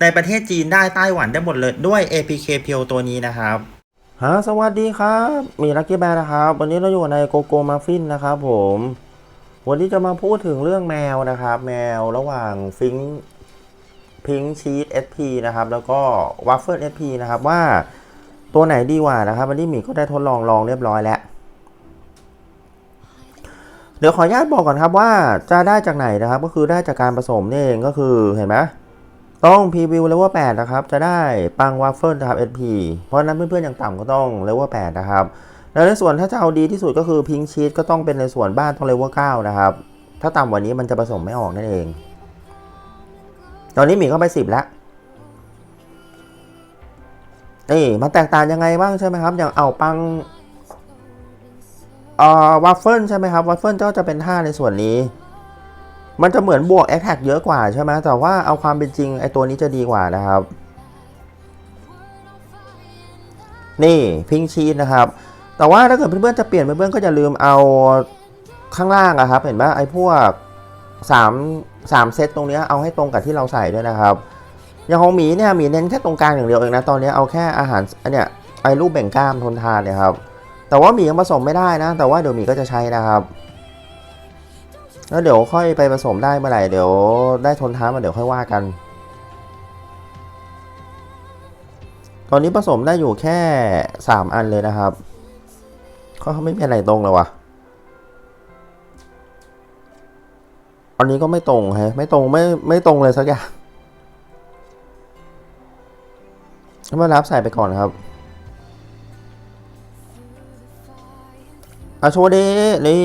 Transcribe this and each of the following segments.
ในประเทศจีนได้ไต้หวันได้หมดเลยด้วย APK เพียวตัวนี้นะครับฮะสวัสดีครับ มีลักกี้แบร์นะครับ วันนี้เราอยู่ในโกโก้มาฟินนะครับผม วันนี้จะมาพูดถึงเรื่องแมวนะครับ แมวระหว่างฟิงพิงชีส SP นะครับ แล้วก็วัฟเฟิล SP นะครับว่าตัวไหนดีกว่านะครับ วันนี้หมีก็ได้ทดลองลองเรียบร้อยแล้วเดี๋ยวขออนุญาตบอกก่อนครับว่าจะได้จากไหนนะครับ ก็คือได้จากการผสมนี่เองก็คือเห็นไหม ต้องพรีวิวเลเวล8นะครับ จะได้ปังวัฟเฟิลนะครับ SP เพราะนั้นเพื่อนๆอย่างต่ำก็ต้องเลเวล8นะครับ แล้วในส่วนถ้าจะเอาดีที่สุดก็คือพิงชีสก็ต้องเป็นในส่วนบ้านต้องเลเวล9นะครับ ถ้าต่ำกว่านี้มันจะผสมไม่ออกนั่นเอง ตอนนี้หมีเข้าไป 10 แล้วนี่มันแตกต่างยังไงบ้างใช่ไหมครับ อย่างเอาปังเอ่อวัฟเฟิลใช่ไหมครับวัฟเฟิลก็จะเป็นท่าในส่วนนี้ มันจะเหมือนบวกแอคแท็กเยอะกว่าใช่ไหมแต่ว่าเอาความเป็นจริงไอตัวนี้จะดีกว่านะครับ นี่พิงชีสนะครับ แต่ว่าถ้าเกิดเพื่อนๆจะเปลี่ยนเพื่อนๆก็อย่าลืมเอาข้างล่างอะครับ เห็นไหมไอ้พวก3 3เซตตรงนี้เอาให้ตรงกับที่เราใส่ด้วยนะครับ อย่างของหมีเนี่ยหมีเน้นแค่ตรงกลางอย่างเดียวเองนะตอนนี้เอาแค่อาหารอันเนี้ยไอ้รูปแบ่งกล้ามทนทานเนี่ยครับแต่ว่าหมียังผสมไม่ได้นะ แต่ว่าเดี๋ยวหมีก็จะใช้นะครับ แล้วเดี๋ยวค่อยไปผสมได้เมื่อไหร่เดี๋ยวได้ทนท้ามาเดี๋ยวค่อยว่ากัน ตอนนี้ผสมได้อยู่แค่ 3 อันเลยนะครับเขาไม่มีอะไรตรงเลยวะอันนี้ก็ไม่ตรงฮะไม่ตรงไม่ไม่ตรงเลยสักอย่างมารับใส่ไปก่อนครับอาโชว์เดนี่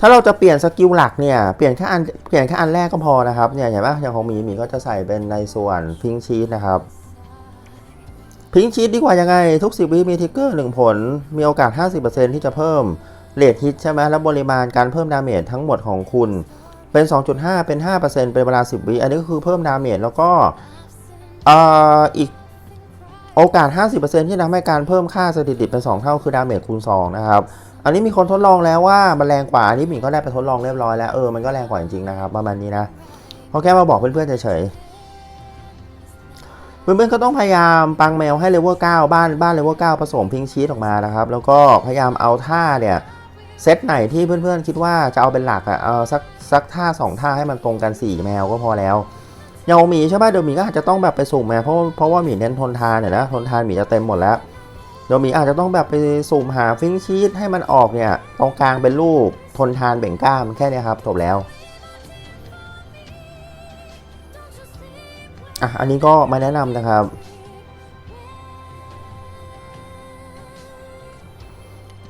ถ้าเราจะเปลี่ยนสกิลหลักเนี่ย เปลี่ยนแค่อัน เปลี่ยนแค่อันแรกก็พอนะครับ เนี่ยเห็นปะอย่างของหมีหมีก็จะใส่เป็นในส่วนพิงชีสนะครับ พิงชีสดีกว่ายังไง ทุก 10 วิมีทิกเกอร์1ผล มีโอกาส 50%ที่จะเพิ่มเลทฮิตใช่ไหมแล้วปริมาณการเพิ่มดาเมจทั้งหมดของคุณ เป็น 2.5 เป็น 5%เป็นเวลา 10 วิ อันนี้ก็คือเพิ่มดาเมจแล้วก็เอ่ออีกโอกาส 50%ที่ทำให้การเพิ่มค่าสถิติเป็น 2 เท่าคือดาเมจคูณ 2 นะครับ อันนี้มีคนทดลองแล้วว่ามันแรงกว่าอันนี้หมิงก็ได้ไปทดลองเรียบร้อยแล้วเออมันก็แรงกว่าจริงๆนะครับประมาณนี้นะเขาแค่มาบอกเพื่อนๆเฉยๆเพื่อนๆก็ต้องพยายามปังแมวให้เลเวล9บ้านบ้านเลเวล9ผสมพิงชีสออกมานะครับ แล้วก็พยายามเอาท่าเนี่ยเซตไหนที่เพื่อนๆคิดว่าจะเอาเป็นหลักอะเอาสักสักท่า 2 ท่าให้มันตรงกัน 4 แมวก็พอแล้วอย่าหมีใช่ป่ะเดี๋ยวหมีก็อาจจะต้องแบบไปสุ่มแมวเพราะเพราะว่าหมีเน้นทนทานเนี่ยนะทนทานหมีจะเต็มหมดแล้ว เดี๋ยวหมีอาจจะต้องแบบไปสุ่มหาฟิงชีสให้มันออกเนี่ยตรงกลางเป็นรูปทนทานเบ่งกล้ามแค่นี้ครับจบแล้วอะอันนี้ก็มาแนะนำนะครับ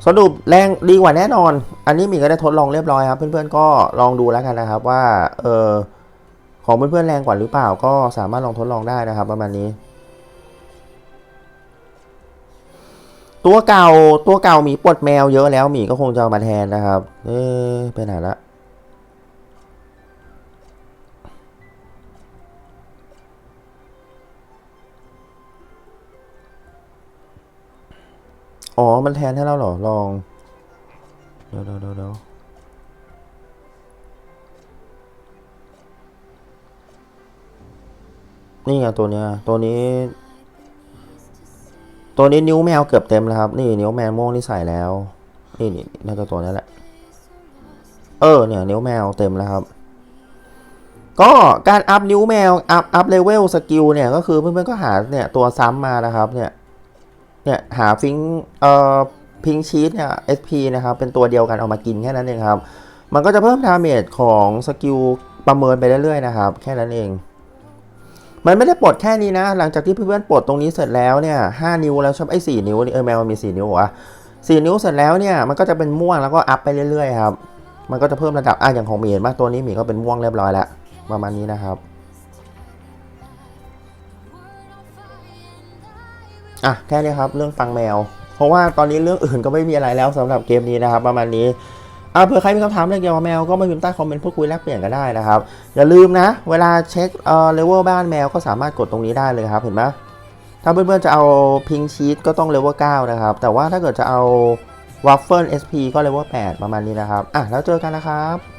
สรุปแรงดีกว่าแน่นอน อันนี้หมีก็ได้ทดลองเรียบร้อยครับ เพื่อนๆก็ลองดูแล้วกันนะครับว่าเออของเพื่อนๆแรงกว่าหรือเปล่าก็สามารถลองทดลองได้นะครับประมาณนี้ ตัวเก่าตัวเก่าหมีปลดแมวเยอะแล้วหมีก็คงจะมาแทนนะครับ เอ๊ะไปไหนละอ๋อ มันแทนให้เราเหรอ ลอง เดี๋ยวเดี๋ยวเดี๋ยวเดี๋ยวนี่ไงตัวเนี้ย ตัวนี้ ตัวนี้นิ้วแมวเกือบเต็มแล้วครับ นี่นิ้วแมวม่วงที่ใส่แล้ว นี่นี่น่าจะตัวนี้แหละ เออเนี่ยนิ้วแมวเต็มแล้วครับ ก็การอัพนิ้วแมวอัพอัพเลเวลสกิลเนี่ยก็คือเพื่อนๆก็หาเนี่ยตัวซ้ำมานะครับเนี่ยเนี่ยหาฟิงเอ่อพิงชีสเนี่ย SP นะครับ เป็นตัวเดียวกันเอามากินแค่นั้นเองครับ มันก็จะเพิ่มดาเมจของสกิลประเมินไปเรื่อยๆนะครับ แค่นั้นเอง มันไม่ได้ปลดแค่นี้นะ หลังจากที่เพื่อนๆปลดตรงนี้เสร็จแล้วเนี่ยห้านิ้วแล้วชอบไอ้สี่นิ้วนี่เออแมวมันมีสี่นิ้วอวะสี่นิ้วเสร็จแล้วเนี่ยมันก็จะเป็นม่วงแล้วก็อัพไปเรื่อยๆครับมันก็จะเพิ่มระดับอะอย่างของหมีเห็นป่ะตัวนี้หมีก็เป็นม่วงเรียบร้อยแล้วประมาณนี้นะครับอะแค่นี้ครับเรื่องฟังแมว เพราะว่าตอนนี้เรื่องอื่นก็ไม่มีอะไรแล้วสำหรับเกมนี้นะครับ ประมาณนี้ อ่าเผื่อใครมีคำถามเรื่องเกี่ยวกับแมวก็มาพิมพ์ใต้คอมเมนต์พูดคุยแลกเปลี่ยนกันได้นะครับ อย่าลืมนะ เวลาเช็คเอ่อเลเวลบ้านแมวก็สามารถกดตรงนี้ได้เลยครับเห็นไหมถ้าเพื่อนๆจะเอาพิงชีตก็ต้องเลเวล9นะครับ แต่ว่าถ้าเกิดจะเอาวัฟเฟิลเอสพีก็เลเวล8ประมาณนี้นะครับ อะแล้วเจอกันนะครับ